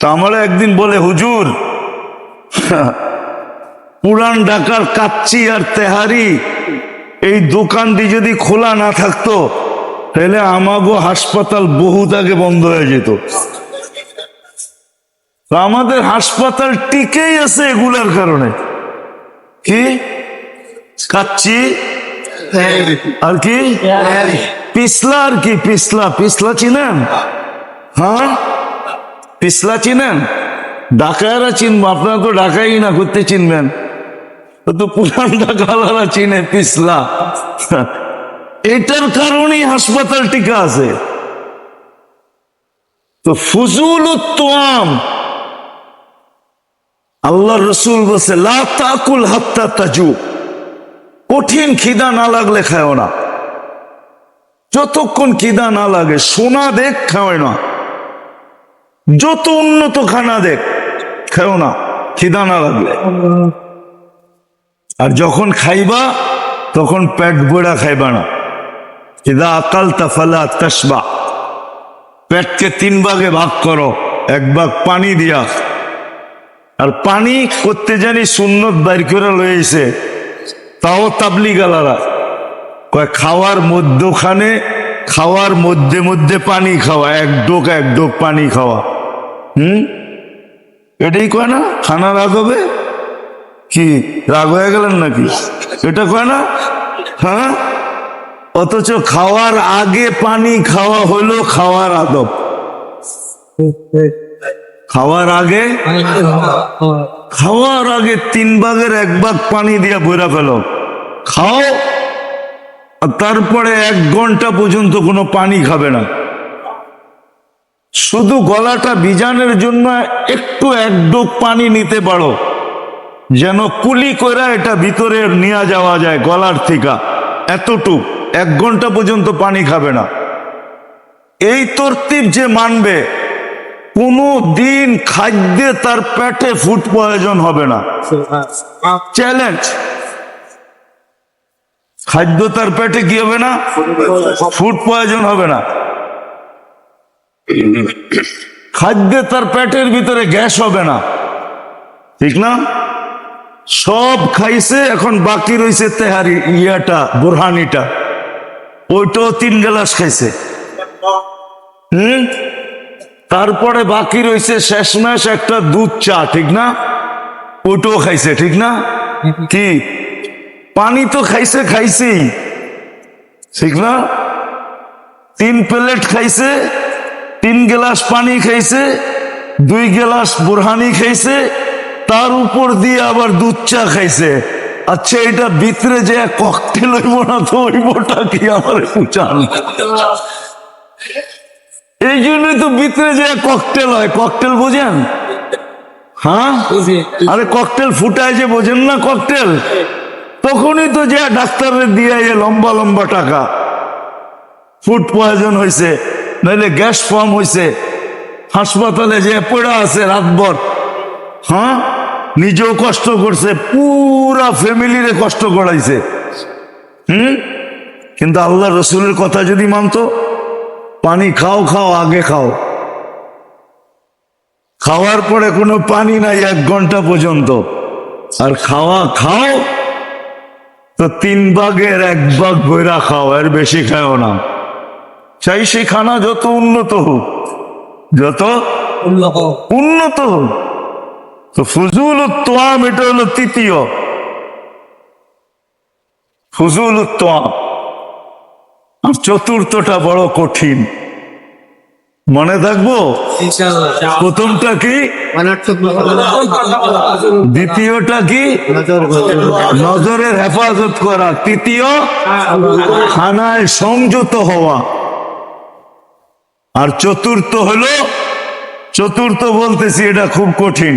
তা আমার একদিন বলে হুজুর পুরান ঢাকার কাচ্চি আর তেহারি এই দোকানটি যদি খোলা না থাকতো তাহলে আমাগো হাসপাতাল বহুত আগে বন্ধ হয়ে যেত। আমাদের হাসপাতাল টিকেই আছে এগুলার কারণে। কি? কাচ্চি? আর কি? পিছলা আর কি পিছলা। পিছলা চিনেন? হ্যাঁ? পিছলা চিনেন? ডাকায়রা চিনবো, আপনারা তো ডাকাই না করতে চিনবেন। তো পুরান ডাকালারা চিনে, পিছলা। এটার কারণেই হাসপাতাল টিকা আছে। তো ফুজুল উত্তম। আল্লাহ রসুল বলছে, লা তাকুল হাত্তা তাজু। কঠিন খিদা না লাগলে খায় না। যতক্ষণ খিদা না লাগে, সোনা দেখ খাওয়ায় না। যত উন্নত খানা দেখ, খাও না, খিদা না লাগলে। আর যখন খাইবা, তখন পেট বইরা খাইবা না। খিদা আকাল তাফালা তসবা পেটকে তিন ভাগে ভাগ করো, এক ভাগ পানি দিয়া। আর পানি করতে জানি সুন্নত বাইর করে লয়েছে তাও তাবলি গালারা কয় খাওয়ার মধ্যখানে, খাওয়ার মধ্যে মধ্যে পানি খাওয়া, এক ডোক এক ডোক পানি খাওয়া। হুম? এটাই কয় না? খানা রাগ হবে? কি, রাগ হয়ে গেলেন নাকি? এটা কয় না? হ্যাঁ? অথচ খাওয়ার আগে পানি খাওয়া হলো খাওয়ার আদব। খাওয়ার আগে? খাওয়ার আগে তিন ভাগের এক ভাগ পানি দিয়া বইরা ফেলো। খাও, আর তারপরে এক ঘণ্টা পর্যন্ত কোনো পানি খাবে না। শুধু গলাটা বিজানের জন্য একটু এক ডোক পানি নিতে পারো। যেন কুলি করে এটা ভিতরে নিয়ে যাওয়া যায় গলার থেকে। এতটুক, এক ঘণ্টা পর্যন্ত পানি খাবে না। এই তরতিব যে মানবে, কোনো দিন খাদ্যে তার পেটে ফুড প্রয়োজন হবে না। চ্যালেঞ্জ। খাদ্য তার পেটে কি হবে না? ফুড প্রয়োজন হবে না। খাদ্যে তার পেটের ভিতরে গ্যাস হবে না। ঠিক না? সব খাইছে, এখন বাকি রয়েছে তেহারি ইয়াটা, বোরহানিটা। ওইটাও তিন গ্লাস খাইছে। হুম? তারপরে বাকি রয়েছে শেষমেশ একটা দুধ চা, ঠিক না? ওটাও খাইছে, ঠিক না? কি? পানি তো খাইছে, খাইছেই। ঠিক না? তিন প্লেট খাইছে তিন গ্লাস পানি খাইছে দুই গ্লাস বুরহানি খাইছে তার উপর দিয়ে আবার দুধ চা খাইছে। আচ্ছা এটা ভিতরে যে ককটেল হইব না তো হইবটা কি আমার উচান এই জন্যই তো ভিতরে যে ককটেল হয়। ককটেল বোঝেন? হ্যাঁ? আরে ককটেল ফুটায় যে বোঝেন না ককটেল তখনই তো যে ডাক্তারের দিয়ে লম্বা লম্বা টাকা। ফুড পয়জন হয়েছে নইলে গ্যাস ফর্ম হয়েছে হাসপাতালে যে পড়া আছে রাতভর হ্যাঁ? নিজেও কষ্ট করছে, পুরা ফ্যামিলিরে কষ্ট করাইছে। হুম? কিন্তু আল্লাহ রসুলের কথা যদি মানতো, পানি খাও খাও, আগে খাও। খাওয়ার পরে কোনো পানি নাই এক ঘণ্টা পর্যন্ত। আর খাওয়া খাও, তো তিন ভাগের এক ভাগ বইরা খাও, এর বেশি খাও না। চাই সেই খানা যত উন্নত হোক যত উন্নত হোক। তো ফুজুল তোয়াম এটা হলো তৃতীয়। ফুজুল তোয়াম আর চতুর্থটা বড় কঠিন। মনে থাকব? প্রথমটা কি? দ্বিতীয়টা কি? নজরের হেফাজত করা। তৃতীয় খানায় সংযত হওয়া। আর চতুর্থ হলো চতুর্থ বলতেছি এটা খুব কঠিন।